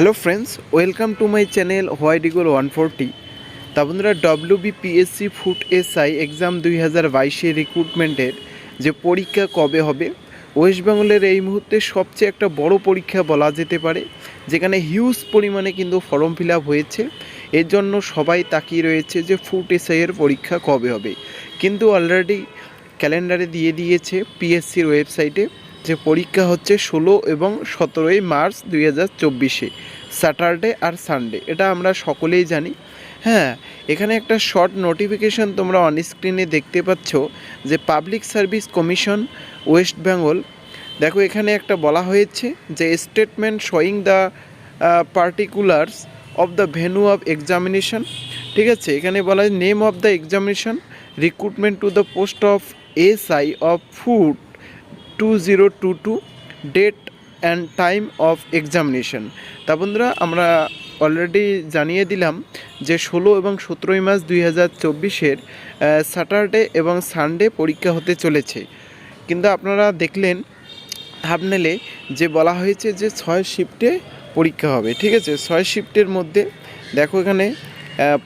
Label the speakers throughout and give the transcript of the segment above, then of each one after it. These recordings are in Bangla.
Speaker 1: Hello friends welcome to my channel white eagle one forty তা বন্ধুরা W BPSC food SI exam দুই হাজার বাইশে রিক্রুটমেন্টের যে পরীক্ষা কবে হবে ওয়েস্ট বেঙ্গলের এই মুহূর্তে সবচেয়ে একটা বড় পরীক্ষা বলা যেতে পারে, যেখানে হিউজ পরিমাণে কিন্তু ফর্ম ফিল হয়েছে। এর জন্য সবাই তাকিয়ে রয়েছে যে ফুড এসআইয়ের পরীক্ষা কবে হবে। কিন্তু অলরেডি ক্যালেন্ডারে দিয়ে দিয়েছে পিএসসির ওয়েবসাইটে যে পরীক্ষা হচ্ছে ষোলো এবং সতেরোই মার্চ দুই হাজার চব্বিশে, স্যাটারডে আর সানডে। এটা আমরা সকলেই জানি। হ্যাঁ এখানে একটা শর্ট নোটিফিকেশন তোমরা অন স্ক্রিনে দেখতে পাচ্ছ যে public service commission, West Bengal, দেখো এখানে একটা বলা হয়েছে যে statement showing the particulars of the venue of examination ঠিক আছে, এখানে বলা হয় name of the examination recruitment to the post of S I of food two zero two two date and time of examination তা বন্ধুরা, আমরা অলরেডি জানিয়ে দিলাম যে ষোলো এবং সতেরোই মার্চ দুই হাজার চব্বিশের স্যাটারডে এবং সানডে পরীক্ষা হতে চলেছে। কিন্তু আপনারা দেখলেন থাবনেলে যে বলা হয়েছে যে ছয় শিফটে পরীক্ষা হবে, ঠিক আছে? ছয় শিফটের মধ্যে, দেখো এখানে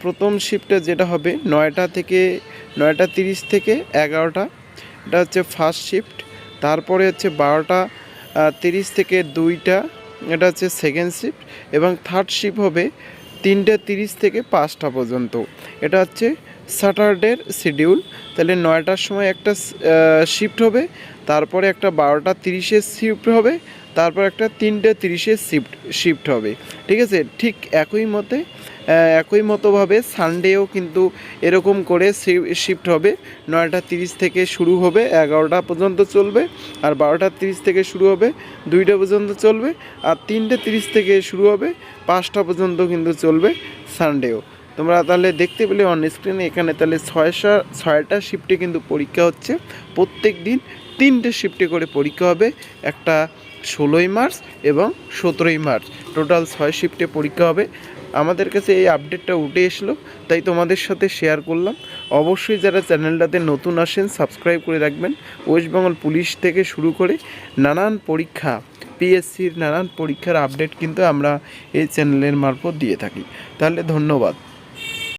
Speaker 1: প্রথম শিফটে যেটা হবে নয়টা থেকে, নয়টা তিরিশ থেকে এগারোটা, এটা হচ্ছে ফার্স্ট শিফট তারপরে হচ্ছে বারোটা তিরিশ থেকে দুইটা, এটা হচ্ছে সেকেন্ড শিফট এবং থার্ড শিফট হবে তিনটে তিরিশ থেকে পাঁচটা পর্যন্ত। এটা হচ্ছে স্যাটারডের শিডিউল তাহলে নয়টার সময় একটা শিফট হবে, তারপরে একটা বারোটা তিরিশের শিফট হবে, তারপর একটা তিনটে তিরিশের শিফট শিফট হবে। ঠিক আছে? ঠিক একই মতে একই মতোভাবে সানডেও কিন্তু এরকম করে শিফট হবে। নয়টা তিরিশ থেকে শুরু হবে, এগারোটা পর্যন্ত চলবে, আর বারোটা তিরিশ থেকে শুরু হবে, দুইটা পর্যন্ত চলবে, আর তিনটে তিরিশ থেকে শুরু হবে, পাঁচটা পর্যন্ত কিন্তু চলবে সানডেও তোমরা তাহলে দেখতে পেলে অন স্ক্রিনে এখানে তাহলে ছয়শা, ছয়টা শিফটে কিন্তু পরীক্ষা হচ্ছে। প্রত্যেক দিন তিনটে শিফটে করে পরীক্ষা হবে, একটা ষোলোই মার্চ এবং সতেরোই মার্চ। টোটাল ছয় শিফটে পরীক্ষা হবে। আমাদের কাছে এই আপডেটটা উঠে এসলো, তাই তোমাদের সাথে শেয়ার করলাম। অবশ্যই যারা চ্যানেলটাতে নতুন আসেন সাবস্ক্রাইব করে রাখবেন। ওয়েস্টবেঙ্গল পুলিশ থেকে শুরু করে নানান পরীক্ষা পিএসসির নানান পরীক্ষার আপডেট কিন্তু আমরা এই চ্যানেলের মারফত দিয়ে থাকি। তাহলে ধন্যবাদ।